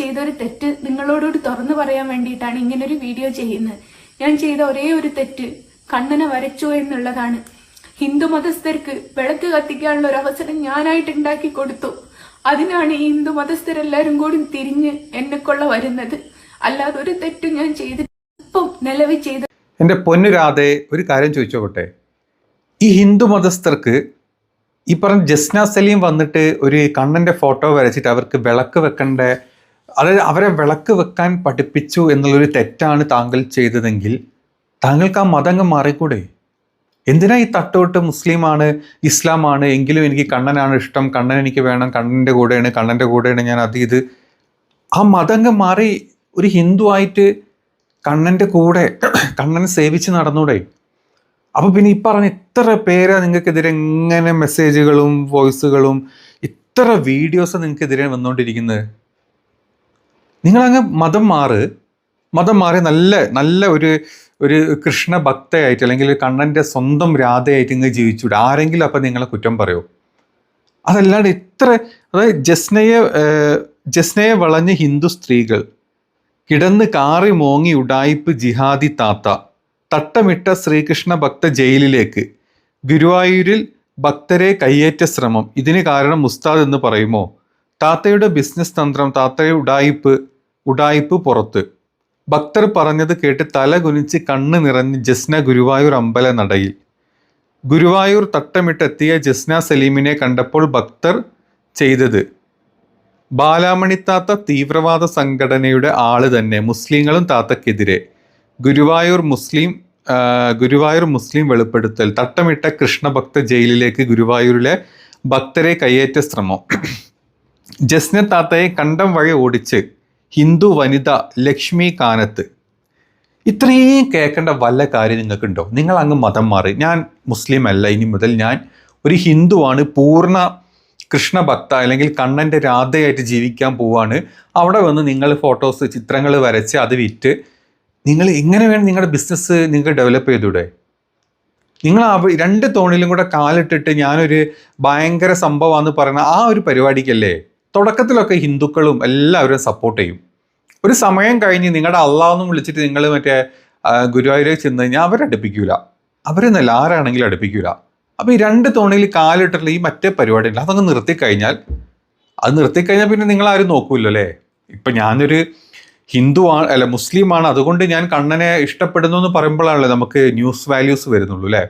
ചെയ്തൊരു തെറ്റ് നിങ്ങളോടോട് തുറന്നു പറയാൻ വേണ്ടിയിട്ടാണ് ഇങ്ങനൊരു വീഡിയോ ചെയ്യുന്നത്. ഞാൻ ചെയ്ത ഒരേ ഒരു തെറ്റ് കണ്ണനെ വരച്ചു എന്നുള്ളതാണ്. ഹിന്ദു മതസ്ഥർക്ക് വിളക്ക് കത്തിക്കാനുള്ള ഒരു അവസരം ഞാനായിട്ട് ഉണ്ടാക്കി കൊടുത്തു. അതിനാണ് ഈ ഹിന്ദു മതസ്ഥരെല്ലാരും കൂടി തിരിഞ്ഞ് എന്നെ കൊള്ള വരുന്നത്. അല്ലാതെ ഒരു തെറ്റും ഞാൻ ചെയ്തിട്ട് ഇപ്പം നിലവിൽ ചെയ്ത എന്റെ പൊന്നുരാതെ ഒരു കാര്യം ചോദിച്ചോട്ടെ ഈ ഹിന്ദു മതസ്ഥർക്ക് ഈ പറഞ്ഞ ജസ്ന സലീം വന്നിട്ട് ഒരു കണ്ണന്റെ ഫോട്ടോ വരച്ചിട്ട് അവർക്ക് വിളക്ക് വെക്കേണ്ട അതായത് അവരെ വിളക്ക് വെക്കാൻ പഠിപ്പിച്ചു എന്നുള്ളൊരു തെറ്റാണ് താങ്കൾ ചെയ്തതെങ്കിൽ താങ്കൾക്ക് ആ മതം അങ്ങ് മാറിക്കൂടെ? എന്തിനാ ഈ തട്ടോട്ട് മുസ്ലിമാണ് ഇസ്ലാമാണ്? എങ്കിലും എനിക്ക് കണ്ണനാണ് ഇഷ്ടം. കണ്ണൻ എനിക്ക് വേണം. കണ്ണന്റെ കൂടെയാണ്. കണ്ണന്റെ കൂടെയാണ് ഞാൻ അത് ഇത്. ആ മതം മാറി ഒരു ഹിന്ദു ആയിട്ട് കണ്ണന്റെ കൂടെ കണ്ണനെ സേവിച്ച് നടന്നൂടെ? അപ്പോൾ പിന്നെ ഈ പറഞ്ഞ ഇത്ര പേരാ നിങ്ങൾക്കെതിരെ എങ്ങനെ മെസ്സേജുകളും വോയിസുകളും ഇത്ര വീഡിയോസ് നിങ്ങൾക്കെതിരെ വന്നുകൊണ്ടിരിക്കുന്നത് നിങ്ങളങ്ങ് മതം മാറ്. മതം മാറി നല്ല നല്ല ഒരു ഒരു കൃഷ്ണ ഭക്തയായിട്ട് അല്ലെങ്കിൽ കണ്ണന്റെ സ്വന്തം രാധയായിട്ട് ഇങ്ങ് ജീവിച്ചൂടെ. ആരെങ്കിലും അപ്പം നിങ്ങളെ കുറ്റം പറയൂ? അതല്ലാണ്ട് ഇത്ര അതായത് ജസ്നയെ ജസ്നയെ വളഞ്ഞ ഹിന്ദു സ്ത്രീകൾ കിടന്ന് കാറി മോങ്ങി ഉഡായിപ്പ് ജിഹാദി താത്ത തട്ടമിട്ട ശ്രീകൃഷ്ണ ഭക്ത ജയിലിലേക്ക് ഗുരുവായൂരിൽ ഭക്തരെ കയ്യേറ്റ ശ്രമം. ഇതിന് കാരണം മുസ്താദ് എന്ന് പറയുമോ? താത്തയുടെ ബിസിനസ് തന്ത്രം താത്തയുടെ ഉഡായിപ്പ് ഉഡായിപ്പ് പുറത്ത്. ഭക്തർ പറഞ്ഞത് കേട്ട് തല കുനിച്ച് കണ്ണ് നിറഞ്ഞ് ജസ്ന ഗുരുവായൂർ അമ്പല നടയിൽ. ഗുരുവായൂർ തട്ടമിട്ടെത്തിയ ജസ്ന സലീമിനെ കണ്ടപ്പോൾ ഭക്തർ ചെയ്തത് ബാലാമണിത്താത്ത തീവ്രവാദ സംഘടനയുടെ ആൾ തന്നെ മുസ്ലിങ്ങളും താത്തക്കെതിരെ. ഗുരുവായൂർ മുസ്ലിം ഗുരുവായൂർ മുസ്ലിം വെളിപ്പെടുത്തൽ തട്ടമിട്ട കൃഷ്ണഭക്ത ജയിലിലേക്ക് ഗുരുവായൂരിലെ ഭക്തരെ കയ്യേറ്റ ശ്രമം. ജസ്ന താത്തയെ കണ്ടം വഴി ഓടിച്ച് ഹിന്ദു വനിത ലക്ഷ്മി കാനത്ത്. ഇത്രയും കേൾക്കേണ്ട വല്ല കാര്യം നിങ്ങൾക്കുണ്ടോ? നിങ്ങൾ അങ്ങ് മതം മാറി. ഞാൻ മുസ്ലിം അല്ല. ഇനി മുതൽ ഞാൻ ഒരു ഹിന്ദുവാണ്. പൂർണ കൃഷ്ണഭക്ത അല്ലെങ്കിൽ കണ്ണന്റെ രാധയായിട്ട് ജീവിക്കാൻ പോവാണ്. അവിടെ വന്ന് നിങ്ങൾ ഫോട്ടോസ് ചിത്രങ്ങൾ വരച്ച് അത് വിറ്റ് നിങ്ങൾ എങ്ങനെ വേണം നിങ്ങളുടെ ബിസിനസ് നിങ്ങൾ ഡെവലപ്പ് ചെയ്തൂടെ? നിങ്ങൾ രണ്ട് തോണിലും കൂടെ കാലിട്ടിട്ട് ഞാനൊരു ഭയങ്കര സംഭവമാണെന്ന് പറയുന്ന ആ ഒരു പരിപാടിക്കല്ലേ? തുടക്കത്തിലൊക്കെ ഹിന്ദുക്കളും എല്ലാവരും സപ്പോർട്ട് ചെയ്യും. ഒരു സമയം കഴിഞ്ഞ് നിങ്ങളുടെ അള്ളാഹെന്നും വിളിച്ചിട്ട് നിങ്ങൾ മറ്റേ ഗുരുവായൂരേ ചെന്ന് കഴിഞ്ഞാൽ അവരടുപ്പിക്കൂല അവരെന്നല്ല ആരാണെങ്കിലും അടുപ്പിക്കൂല. അപ്പോൾ ഈ രണ്ട് തോണിയിൽ കാലിട്ടുള്ള ഈ മറ്റേ പരിപാടി ഉണ്ട് അതങ്ങ് നിർത്തിക്കഴിഞ്ഞാൽ അത് നിർത്തിക്കഴിഞ്ഞാൽ പിന്നെ നിങ്ങൾ ആരും നോക്കൂല്ലോ അല്ലേ ഇപ്പം ഞാനൊരു ഹിന്ദു ആണ് അല്ല മുസ്ലിമാണ്. അതുകൊണ്ട് ഞാൻ കണ്ണനെ ഇഷ്ടപ്പെടുന്നു എന്ന് പറയുമ്പോഴാണല്ലോ നമുക്ക് ന്യൂസ് വാല്യൂസ് വരുന്നുള്ളൂ അല്ലേ?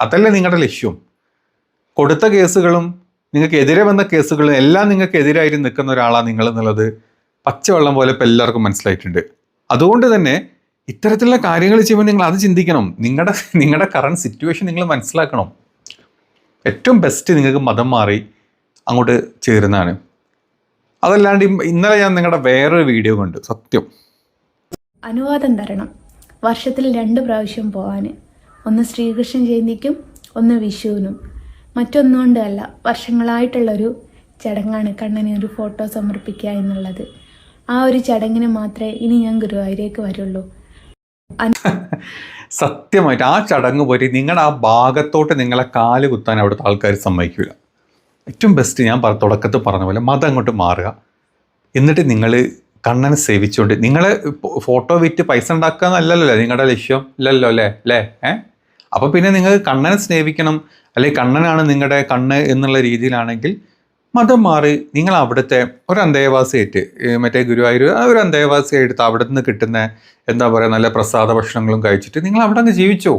അതല്ലേ നിങ്ങളുടെ ലക്ഷ്യം. കൊടുത്ത കേസുകളും നിങ്ങൾക്ക് എതിരെ വന്ന കേസുകളും എല്ലാം നിങ്ങൾക്ക് എതിരായിട്ട് നിൽക്കുന്ന ഒരാളാണ് നിങ്ങൾ എന്നുള്ളത് പച്ചവെള്ളം പോലെ ഇപ്പം എല്ലാവർക്കും മനസ്സിലായിട്ടുണ്ട്. അതുകൊണ്ട് തന്നെ ഇത്തരത്തിലുള്ള കാര്യങ്ങൾ ചെയ്യുമ്പോൾ നിങ്ങൾ അത് ചിന്തിക്കണം. നിങ്ങളുടെ നിങ്ങളുടെ കറണ്ട് സിറ്റുവേഷൻ നിങ്ങൾ മനസ്സിലാക്കണം. ഏറ്റവും ബെസ്റ്റ് നിങ്ങൾക്ക് മതം മാറി അങ്ങോട്ട് ചേരുന്നതാണ്. അതല്ലാണ്ട് ഇന്നലെ ഞാൻ നിങ്ങളുടെ വേറൊരു വീഡിയോ കണ്ടു. സത്യം. അനുവാദം തരണം. വർഷത്തിൽ രണ്ട് പ്രാവശ്യം പോകാൻ ഒന്ന് ശ്രീകൃഷ്ണ ജയന്തിക്കും ഒന്ന് വിഷുവിനും. മറ്റൊന്നുകൊണ്ടല്ല വർഷങ്ങളായിട്ടുള്ളൊരു ചടങ്ങാണ് കണ്ണനെ ഒരു ഫോട്ടോ സമർപ്പിക്കുക എന്നുള്ളത്. ആ ഒരു ചടങ്ങിന് മാത്രമേ ഇനി ഞാൻ ഗുരുവായൂരേക്ക് വരുള്ളൂ. സത്യമായിട്ട് ആ ചടങ്ങ് പോയി നിങ്ങളുടെ ആ ഭാഗത്തോട്ട് നിങ്ങളെ കാൽ കുത്താൻ അവിടുത്തെ ആൾക്കാർ സമ്മതിക്കില്ല ഏറ്റവും ബെസ്റ്റ് ഞാൻ തുടക്കത്തിൽ പറഞ്ഞ പോലെ മതം അങ്ങോട്ട് മാറുക. എന്നിട്ട് നിങ്ങൾ കണ്ണനെ സേവിച്ചുകൊണ്ട് നിങ്ങളെ ഫോട്ടോ വിറ്റ് പൈസ ഉണ്ടാക്കുക എന്നല്ലല്ലോ നിങ്ങളുടെ ലക്ഷ്യം? ഇല്ലല്ലോ അല്ലേ? അല്ലേ? ഏ? അപ്പോൾ പിന്നെ നിങ്ങൾ കണ്ണനെ സ്നേഹിക്കണം അല്ലെങ്കിൽ കണ്ണനാണ് നിങ്ങളുടെ കണ്ണ് എന്നുള്ള രീതിയിലാണെങ്കിൽ മതം മാറി നിങ്ങൾ അവിടുത്തെ ഒരു അന്തേവാസിയായിട്ട് മറ്റേ ഗുരുവായൂർ ആ ഒരു അന്തേവാസിയായിട്ട് അവിടെ നിന്ന് കിട്ടുന്ന എന്താ പറയുക നല്ല പ്രസാദ ഭക്ഷണങ്ങളും കഴിച്ചിട്ട് നിങ്ങൾ അവിടെ അങ്ങ് ജീവിച്ചോ?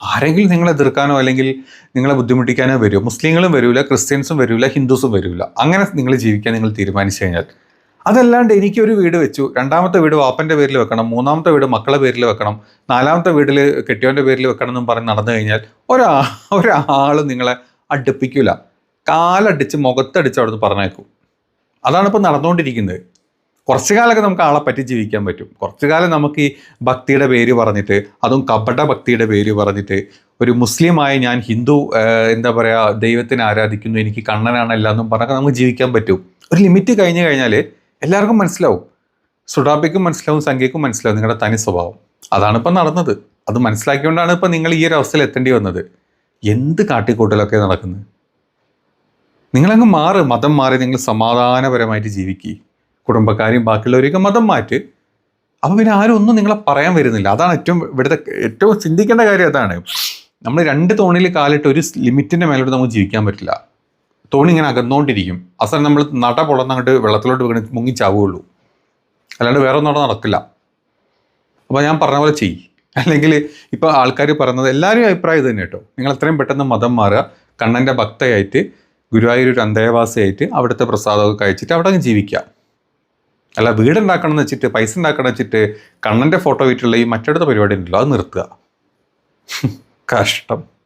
ആരെങ്കിലും നിങ്ങളെ എതിർക്കാനോ അല്ലെങ്കിൽ നിങ്ങളെ ബുദ്ധിമുട്ടിക്കാനോ വരുമോ മുസ്ലിങ്ങളും വരില്ല ക്രിസ്ത്യൻസും വരില്ല ഹിന്ദുസും വരില്ല അങ്ങനെ നിങ്ങൾ ജീവിക്കാൻ നിങ്ങൾ തീരുമാനിച്ചു കഴിഞ്ഞാൽ അതല്ലാണ്ട് എനിക്കൊരു വീട് വെച്ചു. രണ്ടാമത്തെ വീട് വാപ്പന്റെ പേരിൽ വെക്കണം. മൂന്നാമത്തെ വീട് മക്കളുടെ പേരിൽ വെക്കണം. നാലാമത്തെ വീട്ടിൽ കെട്ടിയോന്റെ പേരിൽ വെക്കണം എന്നും പറഞ്ഞ് നടന്നു കഴിഞ്ഞാൽ ഒരാ ഒരാൾ നിങ്ങളെ അടുപ്പിക്കില്ല കാലടിച്ച് മുഖത്തടിച്ച് അവിടുന്ന് പറഞ്ഞേക്കും അതാണ് ഇപ്പോൾ നടന്നുകൊണ്ടിരിക്കുന്നത് കുറച്ചു കാലമൊക്കെ നമുക്ക് ആളെ പറ്റി ജീവിക്കാൻ പറ്റും. കുറച്ചു കാലം നമുക്ക് ഈ ഭക്തിയുടെ പേര് പറഞ്ഞിട്ട് അതും കപട ഭക്തിയുടെ പേര് പറഞ്ഞിട്ട് ഒരു മുസ്ലിമായ ഞാൻ ഹിന്ദു എന്താ പറയുക ദൈവത്തിനെ ആരാധിക്കുന്നു എനിക്ക് കണ്ണനാണ് എല്ലാം എന്നും പറഞ്ഞൊക്കെ നമുക്ക് ജീവിക്കാൻ പറ്റും. ഒരു ലിമിറ്റ് കഴിഞ്ഞു കഴിഞ്ഞാൽ എല്ലാവർക്കും മനസ്സിലാവും. സുഡാബിക്കും മനസ്സിലാവും സംഖ്യക്കും മനസ്സിലാവും നിങ്ങളുടെ തനി സ്വഭാവം. അതാണ് ഇപ്പം നടന്നത്. അത് മനസ്സിലാക്കിക്കൊണ്ടാണ് ഇപ്പം നിങ്ങൾ ഈ ഒരു അവസ്ഥയിൽ എത്തേണ്ടി വന്നത്. എന്ത് കാട്ടിക്കൂട്ടലൊക്കെ നടക്കുന്നത്? നിങ്ങളങ്ങ് മാറ് മതം മാറി നിങ്ങൾ സമാധാനപരമായിട്ട് ജീവിക്കുക കുടുംബക്കാരെയും ബാക്കിയുള്ളവരെയൊക്കെ മതം മാറ്റി. അപ്പോൾ പിന്നെ ആരും ഒന്നും നിങ്ങളെ പറയാൻ വരുന്നില്ല. അതാണ് ഏറ്റവും ഇവിടുത്തെ ഏറ്റവും ചിന്തിക്കേണ്ട കാര്യം അതാണ്. നമ്മൾ രണ്ട് തോണിയിൽ കാലിട്ട് ഒരു ലിമിറ്റിന്റെ മേലോട്ട് നമുക്ക് ജീവിക്കാൻ പറ്റില്ല. തോണി ഇങ്ങനെ അകന്നുകൊണ്ടിരിക്കും അവസാനം നമ്മൾ നട പൊളന്നങ്ങോട്ട് വെള്ളത്തിലോട്ട് വീണ് മുങ്ങി ചാവുകയുള്ളൂ. അല്ലാണ്ട് വേറെ ഒന്നും അവിടെ നടക്കില്ല. അപ്പോൾ ഞാൻ പറഞ്ഞ പോലെ ചെയ്യ്. അല്ലെങ്കിൽ ഇപ്പോൾ ആൾക്കാർ പറയുന്നത് എല്ലാവരും അഭിപ്രായം തന്നെ കേട്ടോ. നിങ്ങൾ എത്രയും പെട്ടെന്ന് മതം മാറുക. കണ്ണന്റെ ഭക്തയായിട്ട് ഗുരുവായൂർ ഒരു അന്തേവാസിയായിട്ട് അവിടുത്തെ പ്രസാദമൊക്കെ കഴിച്ചിട്ട് അവിടെ അങ്ങ് ജീവിക്കുക. അല്ല വീടുണ്ടാക്കണം എന്ന് വെച്ചിട്ട് പൈസ ഉണ്ടാക്കണം വെച്ചിട്ട് കണ്ണന്റെ ഫോട്ടോ വിറ്റുള്ള ഈ മറ്റടുത്ത പരിപാടി ഉണ്ടല്ലോ അത് നിർത്തുക. കഷ്ടം.